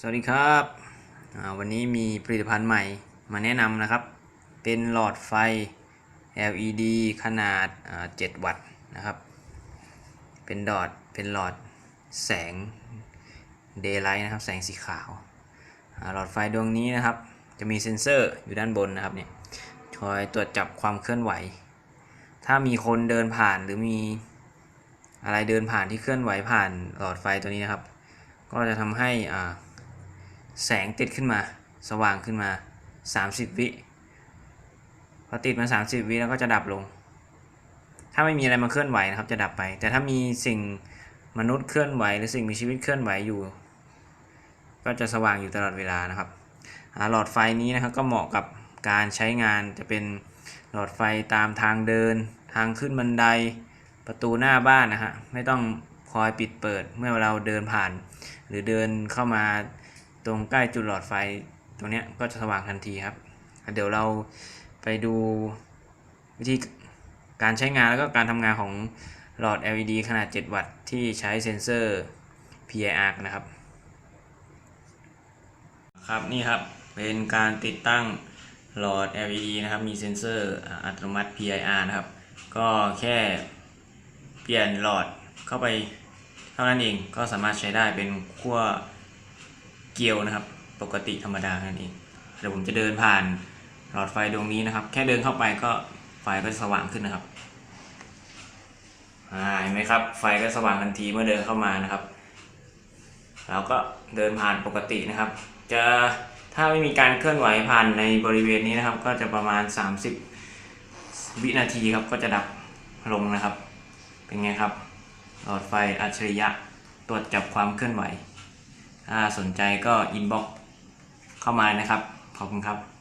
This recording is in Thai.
สวัสดีครับอ่าวันนี้มีผลิตภัณฑ์ใหม่มาแนะนำนะครับ เป็นหลอดไฟ LED ขนาดอ่า7วัตต์นะครับ เป็นดอดเป็นหลอดแสง Daylight นะครับ แสงสีขาวอ่าหลอดไฟดวงนี้นะครับ จะมีเซ็นเซอร์อยู่ด้านบนนะครับเนี่ยคอยตรวจจับความเคลื่อนไหว ถ้ามีคนเดินผ่านหรือมีอะไรเดินผ่านที่เคลื่อนไหวผ่านหลอดไฟตัวนี้นะครับ ก็จะทำให้อ่า แสงติดขึ้นมา สว่างขึ้นมา 30 วิพอติดมา 30 วิแล้วก็จะดับลง ถ้าไม่มีอะไรมาเคลื่อนไหวนะครับ จะดับไป แต่ถ้ามีสิ่งมนุษย์เคลื่อนไหว หรือสิ่งมีชีวิตเคลื่อนไหวอยู่ ก็จะสว่างอยู่ตลอดเวลานะครับหลอดไฟนี้นะครับก็เหมาะกับการใช้งานจะเป็นหลอดไฟตามทางเดิน ทางขึ้นบันไดประตูหน้าบ้านนะฮะไม่ต้องคอยปิดเปิดเมื่อเราเดินผ่าน หรือเดินเข้ามา ตรงใกล้จุดหลอดไฟตรงเนี้ยก็จะสว่างทันทีครับ เดี๋ยวเราไปดูวิธีการใช้งานแล้วก็การทำงานของหลอด LED ขนาด 7 วัตต์ที่ใช้เซ็นเซอร์ PIR นะครับ ครับนี่ครับเป็นการติดตั้งหลอด LED นะครับ มีเซ็นเซอร์อัตโนมัติ PIR นะครับ ก็แค่เปลี่ยนหลอดเข้าไปเท่านั้นเองก็สามารถใช้ได้เป็นขั้ว เกลียวนะครับ ปกติธรรมดานั่นเองเดี๋ยวผมจะเดินผ่านหลอดไฟดวงนี้นะครับ แค่เดินเข้าไปก็ไฟก็สว่างขึ้นนะครับเห็นไหมครับ ไฟก็สว่างทันทีเมื่อเดินเข้ามานะครับ เราก็เดินผ่านปกตินะครับ จะถ้าไม่มีการเคลื่อนไหวผ่านในบริเวณนี้นะครับ ก็จะประมาณ 30 วินาทีครับก็จะดับลงนะครับ เป็นไงครับ หลอดไฟอัจฉริยะตรวจจับความเคลื่อนไหว ถ้าสนใจก็อินบ็อกเข้ามานะครับ ขอบคุณครับ